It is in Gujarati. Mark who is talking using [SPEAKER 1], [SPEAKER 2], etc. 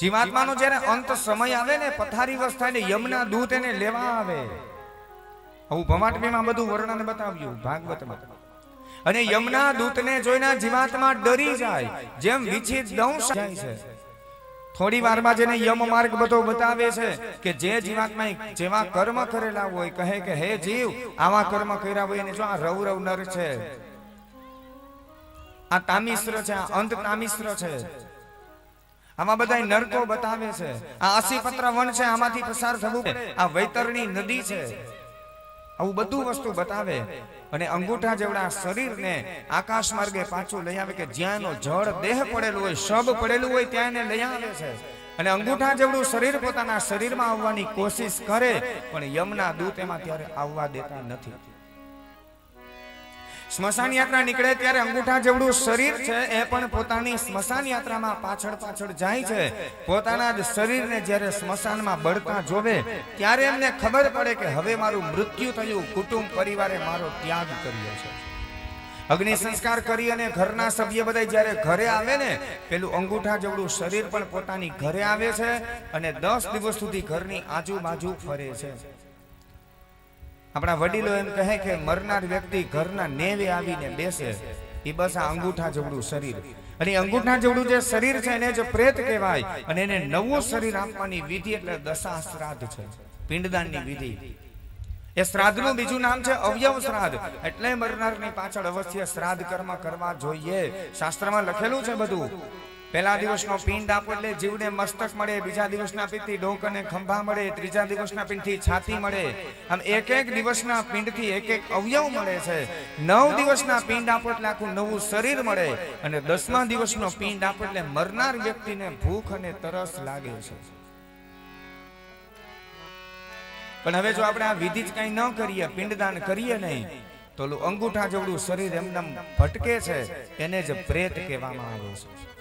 [SPEAKER 1] જીવાત્માનો જ્યારે અંત સમય આવે ને, પથારી અવસ્થા ને, યમના દૂત એને લેવા આવે. આવું ભમાટમીમાં બધું વર્ણન બતાવ્યું, ભાગવતમાં. અને યમના દૂતને જોઈને જીવાત્મા ડરી જાય, જેમ વિચિત દંશ જાય છે. થોડી વારમાં જેને યમ માર્ગ બધો બતાવે છે કે જે જીવાત્મા જેવા કર્મ કરેલા હોય, કહે કે, હે જીવ, આવા કર્મ કર્યા હોય એને જો આ રવ રવ નર છે. આ તામિશ્ર છે, આ અંત તામિશ્ર છે. આમાં બધા નરકો બતાવે છે. આ અસીપત્ર વન છે, આમાંથી પસાર થવું આ વૈતરણી નદી છે. આવું બધું વસ્તુ બતાવે અને અંગૂઠા જેવડા શરીરને આકાશ માર્ગે પાછું લઈ આવે કે જ્યાંનો જળ દેહ પડેલું હોય, શબ પડેલું હોય ત્યાં એને લઈ આવે છે. અને અંગૂઠા જેવડું શરીર પોતાના શરીરમાં આવવાની કોશિશ કરે, પણ યમના દૂત એમાં ત્યારે આવવા દેતા નથી. સ્મશાન યાત્રા નીકળે ત્યારે અંગૂઠા જેવડું શરીર છે, એ પણ પોતાની સ્મશાન યાત્રામાં પાછળ પાછળ જાય છે. પોતાના જ શરીરને જ્યારે સ્મશાનમાં બળતા જોવે, ત્યારે એમને ખબર પડે કે હવે મારું મૃત્યુ થયું, કુટુંબ પરિવારે મારો ત્યાગ કર્યો છે. અગ્નિ સંસ્કાર કરી અને ઘરના સભ્ય બધા જ્યારે ઘરે આવે ને, પેલું અંગૂઠા જેવડું શરીર પણ પોતાની ઘરે આવે છે અને દસ દિવસ સુધી ઘરની આજુબાજુ ફરે છે. આપણા વડીલો એમ કહે કે મરનાર વ્યક્તિ ઘરના નેવે આવીને બેસે. એ બસ આ અંગૂઠા જેવડું શરીર. અને અંગૂઠા જેવડું જે શરીર છે એને જે પ્રેત કહેવાય. અને એને નવું શરીર આપવાની વિધિ એટલે દશા શ્રાદ્ધ છે. પિંડદાનની વિધિ. એ શ્રાદ્ધનું બીજું નામ છે અવયવ શ્રાદ્ધ. એટલે મરનારની પાછળ અવશ્ય શ્રાદ્ધ કર્મ કરવા જોઈએ. શાસ્ત્રમાં લખેલું છે બધું. પહેલા દિવસનો પિંડ આપો એટલે જીવને મસ્તક મળે, બીજા દિવસના પિંડથી ડોક અને ખંભા મળે, ત્રીજા દિવસના પિંડથી છાતી મળે. આમ એક એક દિવસના પિંડથી એક એક અવયવ મળે છે. નવ દિવસના પિંડ આપો એટલે આખું નવું શરીર મળે અને દસમા દિવસનો પિંડ આપો એટલે મરનાર વ્યક્તિને ભૂખ અને તરસ લાગે છે. પણ હવે જો આપણે આ વિધિ જ કઈ ન કરીએ, પિંડદાન કરીએ નહીં, તો અંગૂઠા જેવડું શરીર એમનેમ ભટકે છે, એને જ પ્રેત કહેવામાં આવે છે.